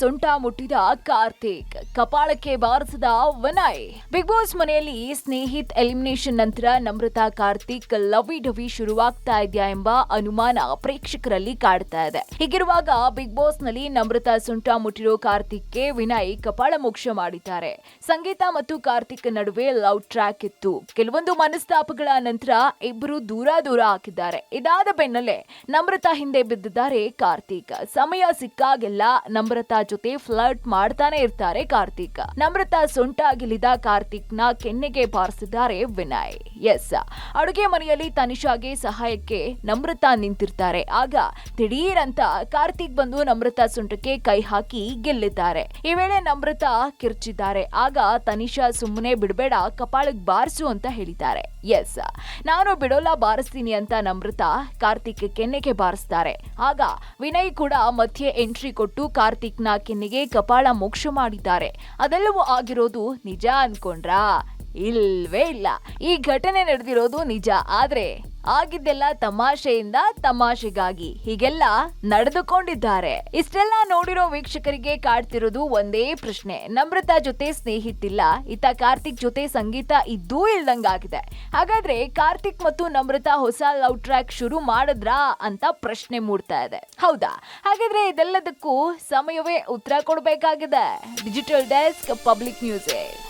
ಸೊಂಟ ಮುಟ್ಟಿದ ಕಾರ್ತಿಕ್, ಕಪಾಳಕ್ಕೆ ಬಾರಿಸಿದ ವಿನಯ್. ಬಿಗ್ ಬಾಸ್ ಮನೆಯಲ್ಲಿ ಸ್ನೇಹಿತ್ ಎಲಿಮಿನೇಷನ್ ನಂತರ ನಮ್ರತಾ ಕಾರ್ತಿಕ್ ಲವಿ ಡವಿ ಶುರುವಾಗ್ತಾ ಇದೆಯಾ ಎಂಬ ಅನುಮಾನ ಪ್ರೇಕ್ಷಕರಲ್ಲಿ ಕಾಡ್ತಾ ಇದೆ. ಹೀಗಿರುವಾಗ ಬಿಗ್ ಬಾಸ್ನಲ್ಲಿ ನಮ್ರತಾ ಸೊಂಟ ಮುಟ್ಟಿರೋ ಕಾರ್ತಿಕ್ಗೆ ವಿನಯ್ ಕಪಾಳ ಮೋಕ್ಷ ಮಾಡಿದ್ದಾರೆ. ಸಂಗೀತ ಮತ್ತು ಕಾರ್ತಿಕ್ ನಡುವೆ ಲವ್ ಟ್ರ್ಯಾಕ್ ಇತ್ತು. ಕೆಲವೊಂದು ಮನಸ್ತಾಪಗಳ ನಂತರ ಇಬ್ಬರು ದೂರ ದೂರ ಹಾಕಿದ್ದಾರೆ. ಇದಾದ ಬೆನ್ನಲ್ಲೇ ನಮ್ರತಾ ಹಿಂದೆ ಬಿದ್ದಿದ್ದಾರೆ ಕಾರ್ತಿಕ್. ಸಮಯ ಸಿಕ್ಕಾಗೆಲ್ಲ ನಮ್ರತಾ ಜೊತೆ ಫ್ಲರ್ಟ್ ಮಾಡ್ತಾನೆ ಇರ್ತಾರೆ ಕಾರ್ತಿಕ್. ನಮ್ರತಾ ಸೊಂಟ ಗಿಲಿದ ಕಾರ್ತಿಕ್ನ ಕೆನ್ನೆಗೆ ಬಾರಿಸಿದ್ದಾರೆ ವಿನಯ್. ಎಸ್, ಅಡುಗೆ ಮನೆಯಲ್ಲಿ ತನಿಷಾಗೆ ಸಹಾಯಕ್ಕೆ ನಮ್ರತಾ ನಿಂತಿರ್ತಾರೆ. ಆಗ ದಿಢೀರ್ ಅಂತ ಕಾರ್ತಿಕ್ ಬಂದು ನಮ್ರತಾ ಸೊಂಟಕ್ಕೆ ಕೈ ಹಾಕಿ ಗೆಲ್ಲಿದ್ದಾರೆ. ಈ ವೇಳೆ ನಮ್ರತಾ ಕಿರ್ಚಿದ್ದಾರೆ. ಆಗ ತನಿಷಾ ಸುಮ್ಮನೆ ಬಿಡಬೇಡ ಕಪಾಳಕ್ ಬಾರಿಸು ಅಂತ ಹೇಳಿದ್ದಾರೆ. ಎಸ್, ನಾನು ಬಿಡೋಲ್ಲ, ಬಾರಿಸ್ತೀನಿ ಅಂತ ನಮ್ರತಾ ಕಾರ್ತಿಕ್ ಕೆನ್ನೆಗೆ ಬಾರಿಸ್ತಾರೆ. ಆಗ ವಿನಯ್ ಕೂಡ ಮಧ್ಯೆ ಎಂಟ್ರಿ ಕೊಟ್ಟು ಕಾರ್ತಿಕ್ನ ಕೆನ್ನೆಗೆ ಕಪಾಳ ಮೋಕ್ಷ ಮಾಡಿದ್ದಾರೆ. ಅದೆಲ್ಲವೂ ಆಗಿರೋದು ನಿಜ ಅನ್ಕೊಂಡ್ರಾ? ಇಲ್ವೇ ಇಲ್ಲ. ಈ ಘಟನೆ ನಡೆದಿರೋದು ನಿಜ, ಆದ್ರೆ ಆಗಿದ್ದೆಲ್ಲ ತಮಾಷೆಯಿಂದ ತಮಾಷೆಗಾಗಿ ಹೀಗೆಲ್ಲ ನಡೆದುಕೊಂಡಿದ್ದಾರೆ. ಇಷ್ಟೆಲ್ಲ ನೋಡಿರೋ ವೀಕ್ಷಕರಿಗೆ ಕಾಡ್ತಿರೋದು ಒಂದೇ ಪ್ರಶ್ನೆ. ನಮ್ರತಾ ಜೊತೆ ಸ್ನೇಹಿತಿಲ್ಲ. ಇತ್ತ ಕಾರ್ತಿಕ್ ಜೊತೆ ಸಂಗೀತ ಇದ್ದೂ ಇಲ್ದಂಗಾಗಿದೆ. ಹಾಗಾದ್ರೆ ಕಾರ್ತಿಕ್ ಮತ್ತು ನಮ್ರತಾ ಹೊಸ ಲವ್ ಟ್ರ್ಯಾಕ್ ಶುರು ಮಾಡಿದ್ರಾ ಅಂತ ಪ್ರಶ್ನೆ ಮೂಡ್ತಾ ಇದೆ. ಹೌದಾ? ಹಾಗಾದ್ರೆ ಇದೆಲ್ಲದಕ್ಕೂ ಸಮಯವೇ ಉತ್ತರ ಕೊಡಬೇಕಾಗಿದೆ. Digital desk, public music